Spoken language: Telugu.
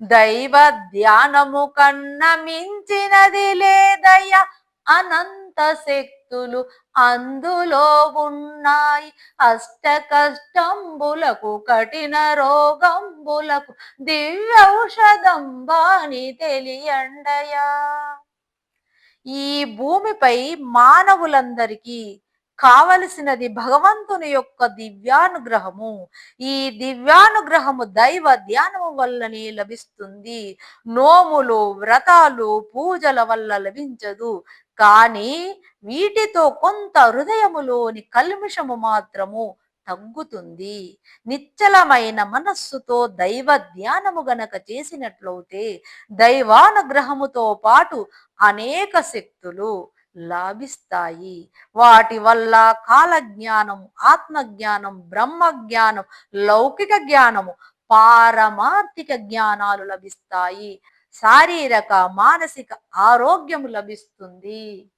దైవ ధ్యానము కన్న మించినది లేదయ్య. అనంత శక్తులు అందులో ఉన్నాయి. అష్ట కష్టంబులకు కఠిన రోగంబులకు దివ్య ఔషధం బాని తెలియండయా ఈ భూమిపై మానవులందరికీ కావలసినది భగవంతుని యొక్క దివ్యానుగ్రహము. ఈ దివ్యానుగ్రహము దైవ ధ్యానము వల్లనే లభిస్తుంది. నోములు వ్రతాలు పూజల వల్ల లభించదు. కానీ వీటితో కొంత హృదయములోని కల్మిషము మాత్రము తగ్గుతుంది. నిశ్చలమైన మనస్సుతో దైవ ధ్యానము గనక చేసినట్లయితే దైవానుగ్రహముతో పాటు అనేక శక్తులు లాభిస్తాయి. వాటి వల్ల కాలజ్ఞానం ఆత్మజ్ఞానం బ్రహ్మజ్ఞానం లౌకిక జ్ఞానము పారమార్థిక జ్ఞానాలు లభిస్తాయి. శారీరక మానసిక ఆరోగ్యము లభిస్తుంది.